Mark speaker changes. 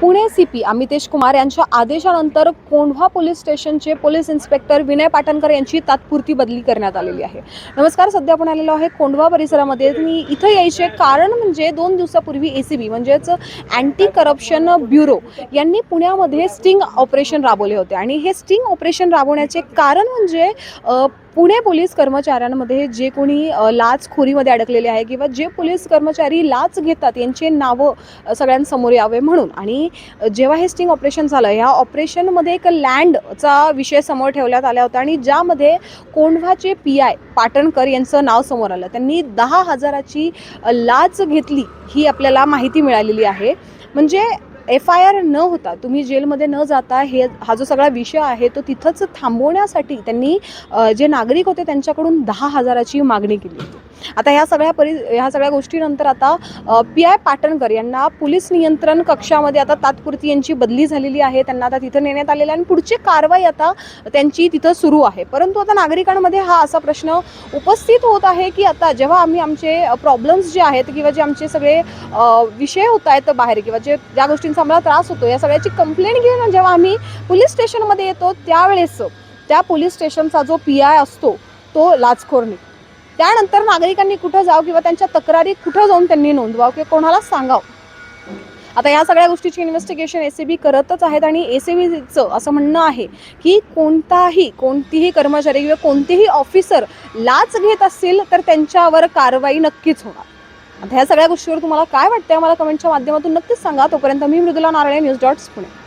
Speaker 1: Pune CP Amitesh Kumar यांच्या आदेशानंतर Kondhwa police स्टेशनचे पोलीस इन्स्पेक्टर विनय पाटणकर यांची तात्पुरती बदली करण्यात आलेली आहे. नमस्कार सध्या आपण आलेलो आहे कोंढवा परिसरामध्ये. मी इथं यायचे कारण म्हणजे दोन दिवसापूर्वी ए सी बी म्हणजेच अँटी करप्शन ब्युरो यांनी पुण्यामध्ये स्टिंग ऑपरेशन राबवले होते. आणि हे स्टिंग ऑपरेशन राबवण्याचे कारण म्हणजे पुणे पोलीस कर्मचाऱ्यांमध्ये जे कोणी लाचखोरीमध्ये अडकलेले आहे किंवा जे पोलीस कर्मचारी लाच घेतात यांचे नावं सगळ्यांसमोर यावे म्हणून. आणि जेव्हा हे स्टिंग ऑपरेशन झालं ह्या ऑपरेशनमध्ये एक लँडचा विषय समोर ठेवण्यात आला होता आणि ज्यामध्ये कोंढवाचे पी आय पाटणकर यांचं नाव समोर आलं. त्यांनी दहा हजाराची लाच घेतली ही आपल्याला माहिती मिळालेली आहे. म्हणजे एफ आय आर न होता तुम्ही जेलमध्ये न जाता हे हा जो सगळा विषय आहे तो तिथंच थांबवण्यासाठी त्यांनी जे नागरिक होते त्यांच्याकडून दहा हजाराची मागणी केली होती. आता ह्या सगळ्या परि ह्या सगळ्या गोष्टीनंतर आता पी आय पाटणकर यांना पोलीस नियंत्रण कक्षामध्ये आता तात्पुरती यांची बदली झालेली आहे. त्यांना आता तिथं नेण्यात आलेलं आहे आणि पुढची कारवाई आता त्यांची तिथं सुरू आहे. परंतु आता नागरिकांमध्ये हा असा प्रश्न उपस्थित होत आहे की आता जेव्हा आम्ही आमचे प्रॉब्लेम्स जे आहेत किंवा जे आमचे सगळे विषय होत आहेत बाहेर किंवा जे ज्या गोष्टींचा आम्हाला त्रास होतो या सगळ्याची कंप्लेंट घेऊन जेव्हा आम्ही पोलीस स्टेशनमध्ये येतो त्यावेळेस त्या पोलीस स्टेशनचा जो पी आय असतो तो लाचखोरणी. त्यानंतर नागरिकांनी कुठं जावं किंवा त्यांच्या तक्रारी कुठं जाऊन त्यांनी नोंदवावं किंवा कोणाला सांगावं? आता या सगळ्या गोष्टीची इन्व्हेस्टिगेशन एस बी करतच आहेत आणि एस बीचं असं म्हणणं आहे की कोणताही कोणतीही कर्मचारी किंवा कोणतेही ऑफिसर लाच घेत असतील तर त्यांच्यावर कारवाई नक्कीच होणार. आता ह्या सगळ्या गोष्टीवर तुम्हाला काय वाटतंय? मला कमेंटच्या माध्यमातून नक्कीच सांगा. तोपर्यंत मी मृदुला नारायण न्यूज डॉट्स पुणे.